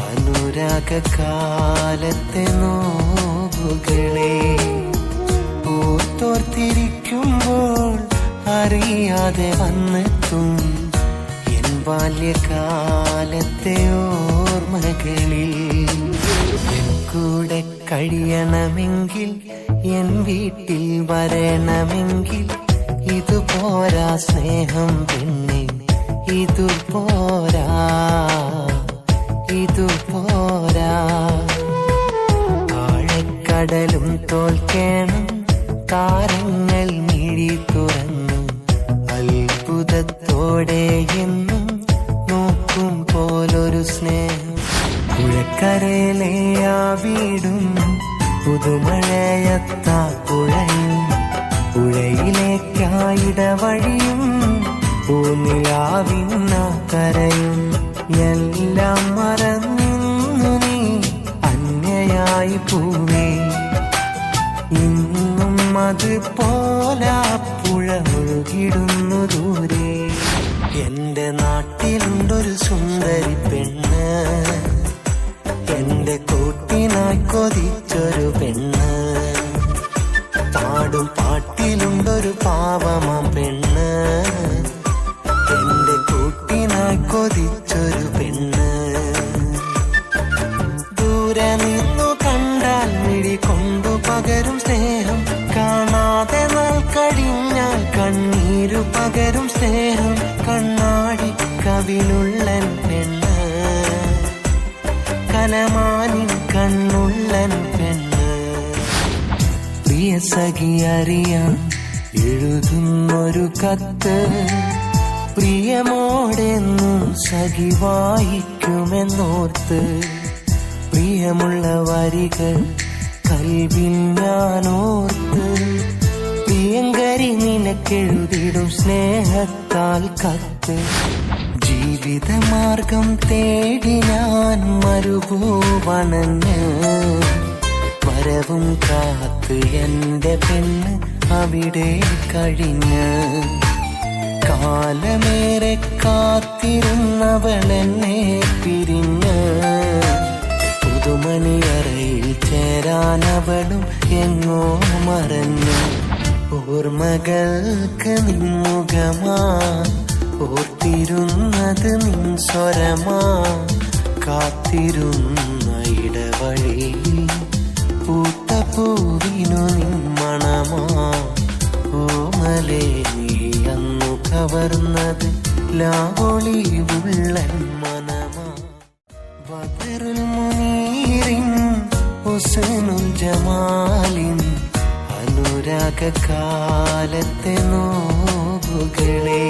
അനുരാഗ കാലത്തെ നോവുകളെ ഓർത്തോർത്തിരിക്കുമ്പോൾ അറിയാതെ വന്നെത്തും എൻ ബാല്യകാലത്തെ ഓർമ്മകളിൽ. കൂടെ കഴിയണമെങ്കിൽ എൻ വീട്ടിൽ വരണമെങ്കിൽ ഇതു പോരാ സ്നേഹം പിന്നെ ഇതു പോരാ ഇതു പോരാ. ആഴക്കടലും തോൽക്കേണം താരങ്ങൾ മിഴി തുറന്നു അത്ഭുതത്തോടെ എന്നും നോക്കും പോലൊരു സ്നേഹം. പുഴക്കരയിലെ ആ വീടും പുതുമഴയത്താ പുഴയും പുഴയിലേക്കായിട വഴിയും പൂനിലാവിന്ന കരയും എല്ലാം മറന്നു നീ അന്യയായി പൂവേ. ഇന്നും അത് പോലാ പുഴ ഒഴുകിടുന്നു ദൂരെ. എന്റെ നാട്ടിലുണ്ടൊരു സുന്ദരി പെണ്ണ് പാടും. പാട്ടിലുണ്ടൊരു പാവമ പെണ്ണ്. എന്റെ കൂട്ടിനായി കൊതിച്ചൊരു പെണ്ണ്. ദൂരെ നിന്നു കണ്ടാൽ മിഴി കൊണ്ടു പകരും സ്നേഹം. കാണാതെ നാൾ കഴിഞ്ഞാൽ കണ്ണീരു പകരും സ്നേഹം. കണ്ണാടി കവിളുള്ളൻ പെണ്ണ്. കലമാനിൻ കണ്ണുള്ളൻ പ്രിയ സഖി അറിയാം എഴുതുന്നൊരു കത്ത് പ്രിയമോടെന്നും സഖി വായിക്കുമെന്നോർത്ത് പ്രിയമുള്ള വരികൾ കൽവിൽ ഞാനോർത്ത് പ്രിയങ്കരി നിനക്കെഴുതിടും സ്നേഹത്താൽ കത്ത്. ജീവിതമാർഗം തേടി ഞാൻ മരുഭൂവണഞ്ഞ് വരവും കാത്ത് എന്റെ പെണ്ണ് അവിടെ കഴിഞ്ഞ്. കാലമേറെ കാത്തിരുന്നവളെന്നെ പിരിഞ്ഞ്. പുതുമണിയറയിൽ ചേരാനവളും എങ്ങോ മറഞ്ഞു ഓർമ്മകൾക്ക് നിൻമുഖമാ. ഓർത്തിരുന്നത് നിൻ സ്വരമാ. കാത്തിരുന്ന ഓമലേ നീ അന്നു കവർന്നത് ലാവോളി ഉള്ളൻ മനമാ. ബദറുൽ മുനീറിൻ ഹുസ്നുൽ ജമാലിൻ അനുരാഗ കാലത്തെ നോവുകളെ.